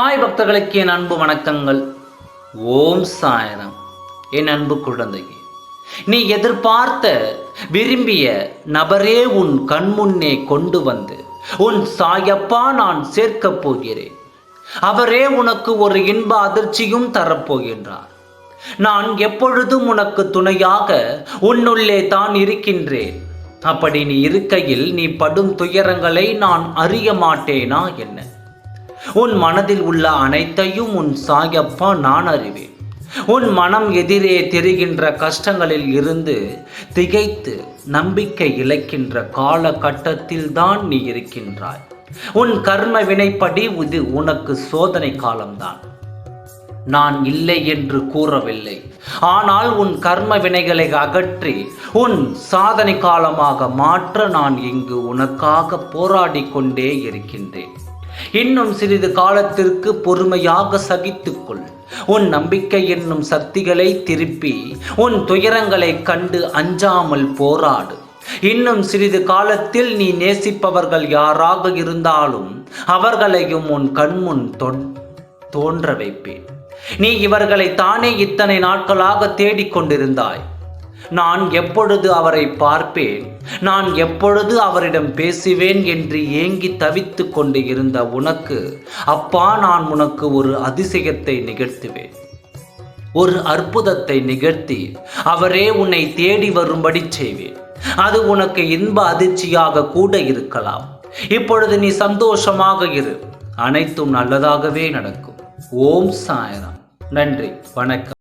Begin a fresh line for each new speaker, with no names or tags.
சாய் பக்தர்களுக்கு என் அன்பு வணக்கங்கள். ஓம் சாயரம். என் அன்பு குழந்தையே நீ எதிர்பார்த்த விரும்பிய நபரே உன் கண்முன்னே கொண்டு வந்து உன் சாயப்பா நான் சேர்க்கப் போகிறேன். அவரே உனக்கு ஒரு இன்ப அதிர்ச்சியும் தரப்போகின்றார். நான் எப்பொழுதும் உனக்கு துணையாக உன்னுள்ளே தான் இருக்கின்றேன். அப்படி நீ இருக்கையில் நீ படும் துயரங்களை நான் அறிய மாட்டேனா என்ன? உன் மனதில் உள்ள அனைத்தையும் உன் சாயப்பா நான் அறிவேன். உன் மனம் எதிரே தெரிகின்ற கஷ்டங்களில் இருந்து திகைத்து நம்பிக்கை இழக்கின்ற காலகட்டத்தில் தான் நீ இருக்கின்றாய். உன் கர்ம வினைப்படி இது உனக்கு சோதனை காலம்தான். நான் இல்லை என்று கூறவில்லை. ஆனால் உன் கர்ம வினைகளை அகற்றி உன் சாதனை காலமாக மாற்ற நான் இங்கு உனக்காக போராடி கொண்டே இருக்கின்றேன். இன்னும் சிறிது காலத்திற்கு பொறுமையாக சகித்துக்கொள். உன் நம்பிக்கை என்னும் சக்திகளை திருப்பி உன் துயரங்களை கண்டு அஞ்சாமல் போராடு. இன்னும் சிறிது காலத்தில் நீ நேசிப்பவர்கள் யாராக இருந்தாலும் அவர்களையும் உன் கண்முன் தோன்ற வைப்பேன் நீ இவர்களை தானே இத்தனை நாட்களாக தேடிக்கொண்டிருந்தாய். நான் எப்பொழுது அவரை பார்ப்பேன்? நான் எப்பொழுது அவரிடம் பேசுவேன் என்று ஏங்கி தவித்து கொண்டு இருந்த உனக்கு அப்பா நான் உனக்கு ஒரு அதிசயத்தை நிகழ்த்துவேன். ஒரு அற்புதத்தை நிகழ்த்தி அவரே உன்னை தேடி வரும்படி செய்வேன். அது உனக்கு இன்ப அதிர்ச்சியாக கூட இருக்கலாம். இப்பொழுது நீ சந்தோஷமாக இரு. அனைத்தும் நல்லதாகவே நடக்கும். ஓம் சாயராம். நன்றி. வணக்கம்.